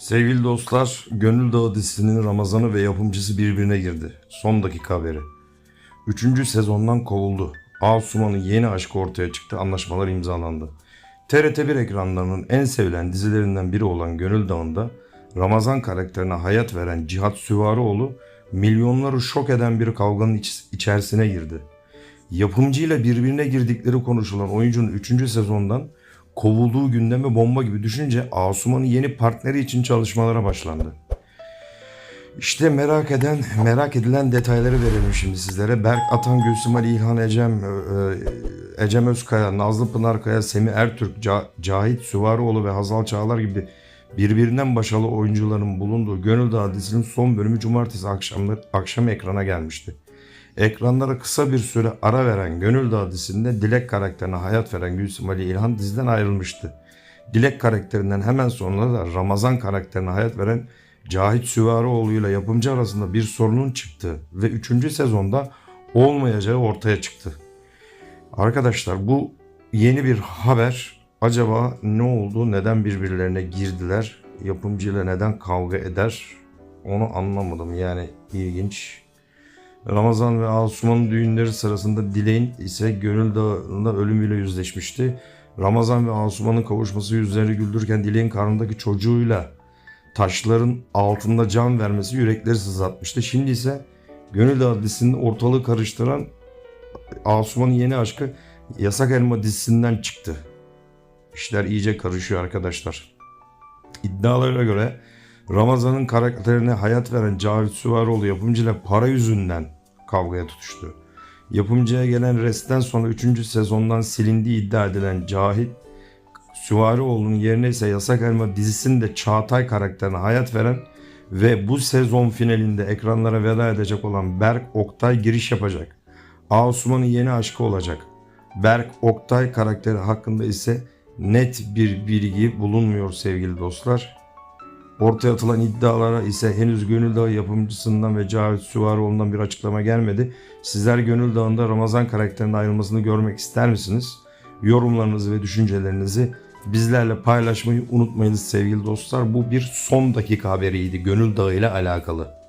Sevgili dostlar, Gönül Dağı dizisinin Ramazan'ı ve yapımcısı birbirine girdi. Son dakika haberi. Üçüncü sezondan kovuldu. Asuman'ın yeni aşkı ortaya çıktı, anlaşmalar imzalandı. TRT1 ekranlarının en sevilen dizilerinden biri olan Gönül Dağı'nda Ramazan karakterine hayat veren Cihat Süvarioğlu milyonları şok eden bir kavganın iç- içerisine girdi. Yapımcıyla birbirine girdikleri konuşulan oyuncunun 3. sezondan kovulduğu gündeme bomba gibi düşünce Asuman'ın yeni partneri için çalışmalara başlandı. İşte merak eden, merak edilen detayları verelim şimdi sizlere. Berk Atan, Gülsüm Ali, İlhan Ecem, e, e, Ecem Özkaya, Nazlı Pınarkaya, Semih Ertürk, Ca- Cahit Süvarioğlu ve Hazal Çağlar gibi birbirinden başarılı oyuncuların bulunduğu Gönül Dağı dizisinin son bölümü cumartesi akşamları, akşam ekrana gelmişti. Ekranlara kısa bir süre ara veren Gönül Dağı Dilek karakterine hayat veren Gülsüm Ali İlhan diziden ayrılmıştı. Dilek karakterinden hemen sonra da Ramazan karakterine hayat veren Cahit Süvarioğlu ile yapımcı arasında bir sorunun çıktığı ve 3. sezonda olmayacağı ortaya çıktı. Arkadaşlar bu yeni bir haber. Acaba ne oldu? Neden birbirlerine girdiler? Yapımcıyla neden kavga eder? Onu anlamadım. Yani ilginç. Ramazan ve Asuman'ın düğünleri sırasında Dilek'in ise Gönül Dağı'nda ölümüyle yüzleşmişti. Ramazan ve Asuman'ın kavuşması yüzlerini güldürürken Dilek'in karnındaki çocuğuyla taşların altında can vermesi yürekleri sızlatmıştı. Şimdi ise Gönül Dağı dizisinin ortalığı karıştıran Asuman'ın yeni aşkı Yasak Elma dizisinden çıktı. İşler iyice karışıyor arkadaşlar. İddialara göre Ramazan'ın karakterine hayat veren Cavit Süvarioğlu yapımcıyla para yüzünden kavgaya tutuştu. Yapımcıya gelen restten sonra 3. sezondan silindiği iddia edilen Cahit Süvarioğlu'nun yerine ise Yasak Elma dizisinde Çağatay karakterine hayat veren ve bu sezon finalinde ekranlara veda edecek olan Berk Oktay giriş yapacak. Asuman'ın yeni aşkı olacak. Berk Oktay karakteri hakkında ise net bir bilgi bulunmuyor sevgili dostlar. Ortaya atılan iddialara ise henüz Gönül Dağı yapımcısından ve Cavit Süvarioğlu'ndan bir açıklama gelmedi. Sizler Gönül Dağı'nda Ramazan karakterinin ayrılmasını görmek ister misiniz? Yorumlarınızı ve düşüncelerinizi bizlerle paylaşmayı unutmayınız sevgili dostlar. Bu bir son dakika haberiydi Gönül Dağı ile alakalı.